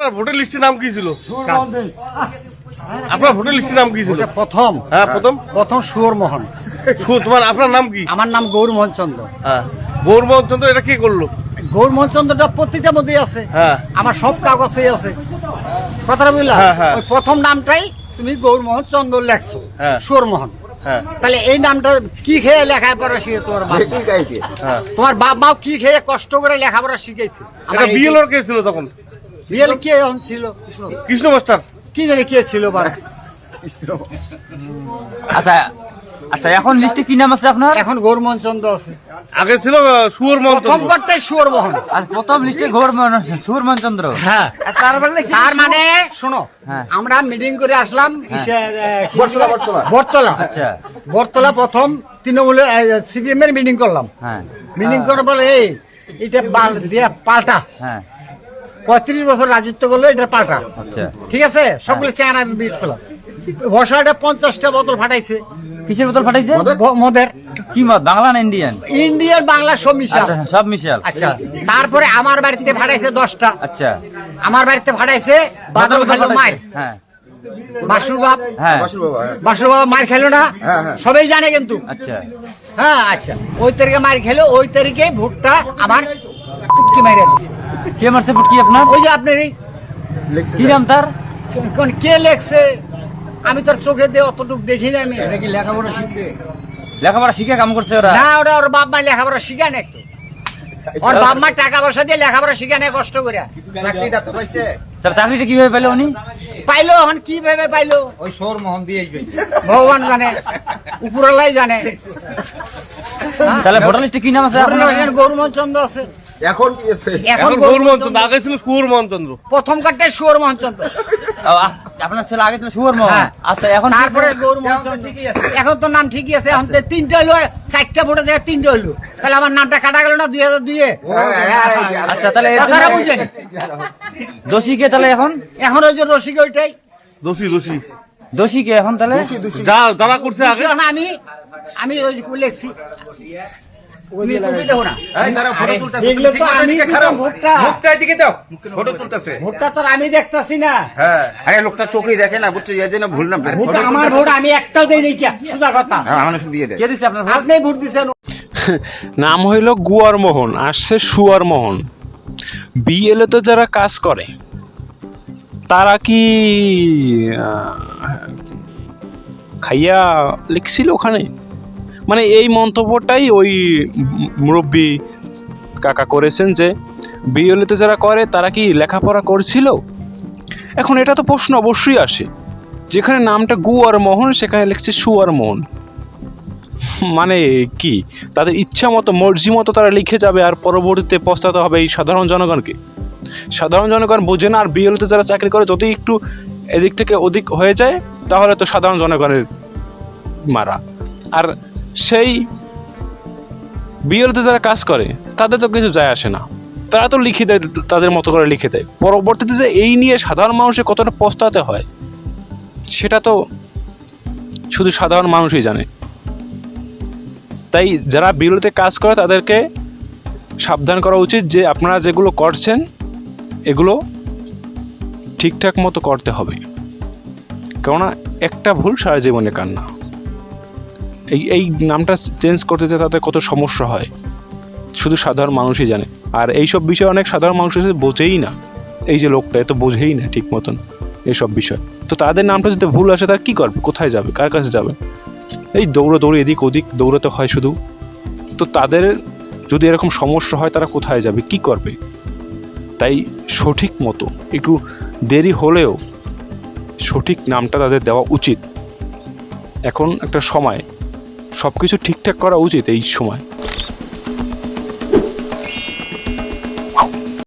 আপনার ভোটার লিস্টের নাম কি ছিল? আপনার ভোটার লিস্টের নাম কি ছিল? প্রথম। হ্যাঁ প্রথম? প্রথম সুর মোহন। তোমার আপনার নাম কি? আমার নাম গৌরমোহন চন্দ্র। হ্যাঁ। গৌরমোহন চন্দ্র এটা কি করল? গৌরমোহন চন্দ্রটা প্রত্যেকটার মধ্যেই আছে। হ্যাঁ। আমার সব কাগজেই আছে। কথাটা বুঝলা। ওই প্রথম নামটাই তুমি গৌরমোহন চন্দ্র লেখছো হ্যাঁ। সুর মোহন। হ্যাঁ। তাহলে এই নামটা কি খেয়ে লেখাপড়া শিখে তোমার তোমার বাপ মাও কি খেয়ে কষ্ট করে লেখাপড়া শিখেছে? এটা বিএলওর কে ছিল তখন? বিএল কে এখন ছিল? কৃষ্ণ। মাস্টার। কি জানি কে ছিল বা আচ্ছা আচ্ছা এখন লিস্টে কি নাম আছে আপনার? এখন গৌরমোহন চন্দ্র আছে। আগে ছিল সুয়র মোহন প্রথম চন্দ্র করতে সুর মোহন আর প্রথম লিস্টে ঘোর সুরমন চন্দ্র হ্যাঁ তার মানে শোনো হ্যাঁ। আমরা মিটিং করে আসলাম ইসে- এ, কি আচ্ছা। বটতলা প্রথম তৃণমূলে সিপিএম এর মিটিং করলাম। হ্যাঁ। মিটিং করে বলে এই এটা পাল্টা। হ্যাঁ। পঁয়ত্রিশ বছর রাজত্ব করল এটা পাল্টা। আচ্ছা। ঠিক আছে? সবগুলো চেহারা বিট করলাম। বসাটা পঞ্চাশটা বোতল ফাটাইছে। কিসের বোতল ফাটাইছে? মদের? কি মত বাংলা না ইন্ডিয়ান ইন্ডিয়ান বাংলা সব মিশা আচ্ছা, সব মিশাল। আচ্ছা তারপরে আমার বাড়িতে ফাটাইছে দশটা। আচ্ছা। আমার বাড়িতে ফাটাইছে বাদল খাইলো মার হ্যাঁ। বাসুর বাপ। হ্যাঁ। বাসুর বাবা মার খেলো না। সবাই জানে কিন্তু। আচ্ছা। হ্যাঁ আচ্ছা। ওই তারিখে মার খেলো ওই তারিখে ভোটটা আমার টুটকি মাইরে দিছে। কে মারছে ফুটকি আপনার? ওই যে আপনার কি নাম তার? কোন কে লেখছে? আমি তোর চোখে দিয়ে অতটুক দেখি না আমি। এটা কি লেখাপড়া শিখছে? লেখাপড়া শিখে কাম করছে ওরা? না ওরা ওর বাপ মা লেখাপড়া শিখা নেই তো। ওর বাপ মা টাকা পয়সা দিয়ে লেখাপড়া শিখা নেই কষ্ট করে। চাকরিটা তো পাইছে। তার চাকরিটা কীভাবে পেলে উনি? পাইলো এখন কি ভেবে পাইলো? ওই সৌর মোহন দিয়ে ভগবান জানে উপরলাই জানে। তাহলে ভোটার লিস্টে কি নাম আছে আপনার? গৌরমোহন চন্দ্র আছে। এখন কি আছে এখন আগে ছিল মহনচন্দ্র প্রথম কাটটাই সুর আপনার ছেলে আগে ছিল মোহন হ্যাঁ। আচ্ছা এখন তারপরে গৌরমোহন এখন তো ঠিকই আছে। এখন তো নাম ঠিকই আছে। এখন তো তিনটা হলো চারটা ভোটে জায়গায় তিনটা হলো তাহলে আমার নামটা কাটা গেল না দুই হাজার দুইয়ে? আচ্ছা তাহলে এর বুঝেন দোষী কে তাহলে এখন? এখন ওই যে রসিক ওইটাই। দোষী দোষী। দোষী কে এখন তাহলে? যারা করছে আগে। এখন আমি আমি ওই লেখছি। তুমি ছবি দেখো না। এই তারা ফটো আরে, তুলতাছে। দেখলে ঠিক তো মতো আমি এদিকে দিতাম খারাপ ভোটটা। মুখটা এদিকে দাও ফটো তুলতাছে। ভোটটা তো আর আমি দেখতাছি না। হ্যাঁ। আরে লোকটা চোখেই দেখে না বুঝছ এই জন্য ভুল না আমার ভোট আমি একটাও দেই সোজা কথা। হ্যাঁ দিয়ে দেয় কে দিচ্ছে আপনার ভোট? আপনি ভোট দিছেন। নাম হইল গুয়ার মোহন আসছে সুয়ার মোহন। বিএলএ তো যারা কাজ করে তারা কি খাইয়া লিখছিল ওখানে? মানে এই মন্তব্যটাই ওই মুরব্বী কাকা করেছেন যে বিএলএ তো যারা করে, তারা কি লেখাপড়া করছিল? এখন এটা তো প্রশ্ন অবশ্যই আসে। যেখানে নামটা গু আর মোহন, সেখানে লিখছে সু আর মোহন মানে কি? তাদের ইচ্ছা মতো, মর্জি মতো তারা লিখে যাবে, আর পরবর্তীতে পস্তাতে হবে এই সাধারণ জনগণকে। সাধারণ জনগণ বোঝে না, আর বিএলতে যারা চাকরি করে, যদি একটু এদিক থেকে ওদিক হয়ে যায়, তাহলে তো সাধারণ জনগণের মারা। আর সেই বিএলতে যারা কাজ করে, তাদের তো কিছু যায় আসে না। তারা তো লিখে দেয়, তাদের মতো করে লিখে দেয়। পরবর্তীতে যে এই নিয়ে সাধারণ মানুষের কতটা পস্তাতে হয়, সেটা তো শুধু সাধারণ মানুষই জানে। তাই যারা বিরোধে কাজ করে, তাদেরকে সাবধান করা উচিত যে আপনারা যেগুলো করছেন, এগুলো ঠিকঠাক মতো করতে হবে। কেননা একটা ভুল সারা জীবনে কান্না এই এই নামটা চেঞ্জ করতে যে তাদের কত সমস্যা হয়, শুধু সাধারণ মানুষই জানে। আর এইসব বিষয়ে অনেক সাধারণ মানুষ এসে বোঝেই না। এই যে লোকটা এত বোঝেই না ঠিক মতন এইসব বিষয়। তো তাদের নামটা যদি ভুল আসে, তার কী করবে? কোথায় যাবে? কার কাছে যাবে? এই দৌড়ো দৌড়ে এদিক ওদিক দৌড়াতে হয় শুধু। তো তাদের যদি এরকম সমস্যা হয়, তারা কোথায় যাবে? কি করবে? তাই সঠিক মতো, একটু দেরি হলেও সঠিক নামটা তাদের দেওয়া উচিত। এখন একটা সময় সব কিছু ঠিকঠাক করা উচিত এই সময়।